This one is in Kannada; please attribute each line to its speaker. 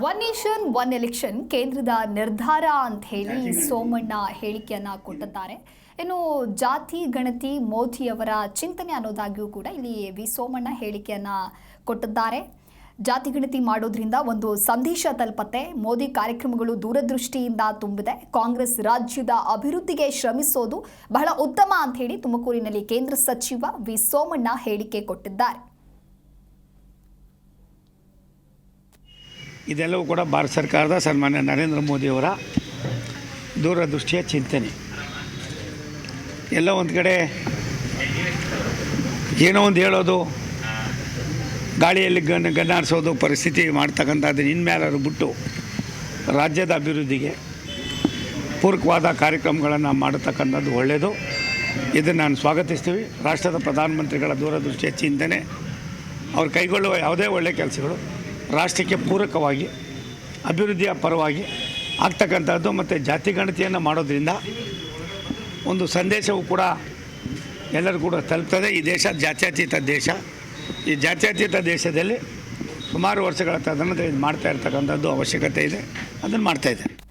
Speaker 1: ಒನ್ ನೇಷನ್ ಒನ್ ಎಲೆಕ್ಷನ್ ಕೇಂದ್ರದ ನಿರ್ಧಾರ ಅಂತ ಹೇಳಿ ಸೋಮಣ್ಣ ಹೇಳಿಕೆಯನ್ನ ಕೊಟ್ಟಿದ್ದಾರೆ. ಇನ್ನು ಜಾತಿ ಗಣತಿ ಮೋದಿಯವರ ಚಿಂತನೆ ಅನ್ನೋದಾಗಿಯೂ ಕೂಡ ಇಲ್ಲಿ ವಿ ಸೋಮಣ್ಣ ಹೇಳಿಕೆಯನ್ನ ಕೊಟ್ಟಿದ್ದಾರೆ. ಜಾತಿ ಗಣತಿ ಮಾಡೋದ್ರಿಂದ ಒಂದು ಸಂದೇಶ ತಲುಪತ್ತೆ. ಮೋದಿ ಕಾರ್ಯಕ್ರಮಗಳು ದೂರದೃಷ್ಟಿಯಿಂದ ತುಂಬಿದೆ. ಕಾಂಗ್ರೆಸ್ ರಾಜ್ಯದ ಅಭಿವೃದ್ಧಿಗೆ ಶ್ರಮಿಸೋದು ಬಹಳ ಉತ್ತಮ ಅಂತ ಹೇಳಿ ತುಮಕೂರಿನಲ್ಲಿ ಕೇಂದ್ರ ಸಚಿವ ವಿ ಸೋಮಣ್ಣ ಹೇಳಿಕೆ ಕೊಟ್ಟಿದ್ದಾರೆ.
Speaker 2: ಇದೆಲ್ಲವೂ ಕೂಡ ಭಾರತ ಸರ್ಕಾರದ ಸನ್ಮಾನ್ಯ ನರೇಂದ್ರ ಮೋದಿಯವರ ದೂರದೃಷ್ಟಿಯ ಚಿಂತನೆ. ಎಲ್ಲ ಒಂದು ಕಡೆ ಏನೋ ಒಂದು ಹೇಳೋದು, ಗಾಳಿಯಲ್ಲಿ ಗನ್ ಗನ್ನಾಡಿಸೋದು ಪರಿಸ್ಥಿತಿ ಮಾಡ್ತಕ್ಕಂಥದ್ದನ್ನು ಇನ್ಮೇಲಾದ್ರು ಬಿಟ್ಟು ರಾಜ್ಯದ ಅಭಿವೃದ್ಧಿಗೆ ಪೂರಕವಾದ ಕಾರ್ಯಕ್ರಮಗಳನ್ನು ಮಾಡತಕ್ಕಂಥದ್ದು ಒಳ್ಳೆಯದು ಇದನ್ನು ನಾನು ಸ್ವಾಗತಿಸ್ತೀವಿ. ರಾಷ್ಟ್ರದ ಪ್ರಧಾನಮಂತ್ರಿಗಳ ದೂರದೃಷ್ಟಿಯ ಚಿಂತನೆ, ಅವ್ರು ಕೈಗೊಳ್ಳುವ ಯಾವುದೇ ಒಳ್ಳೆಯ ಕೆಲಸಗಳು ರಾಷ್ಟ್ರಕ್ಕೆ ಪೂರಕವಾಗಿ, ಅಭಿವೃದ್ಧಿಯ ಪರವಾಗಿ ಆಗ್ತಕ್ಕಂಥದ್ದು ಮತ್ತು ಜಾತಿ ಗಣತಿಯನ್ನು ಮಾಡೋದ್ರಿಂದ ಒಂದು ಸಂದೇಶವು ಕೂಡ ಎಲ್ಲರೂ ಕೂಡ ತಲುಪ್ತದೆ. ಈ ದೇಶ ಜಾತ್ಯತೀತ ದೇಶ. ಈ ಜಾತ್ಯತೀತ ದೇಶದಲ್ಲಿ ಸುಮಾರು ವರ್ಷಗಳ ತದನಂತರ ಇದು ಮಾಡ್ತಾ ಇರ್ತಕ್ಕಂಥದ್ದು ಅವಶ್ಯಕತೆ ಇದೆ. ಅದನ್ನು ಮಾಡ್ತಾಯಿದ್ದಾರೆ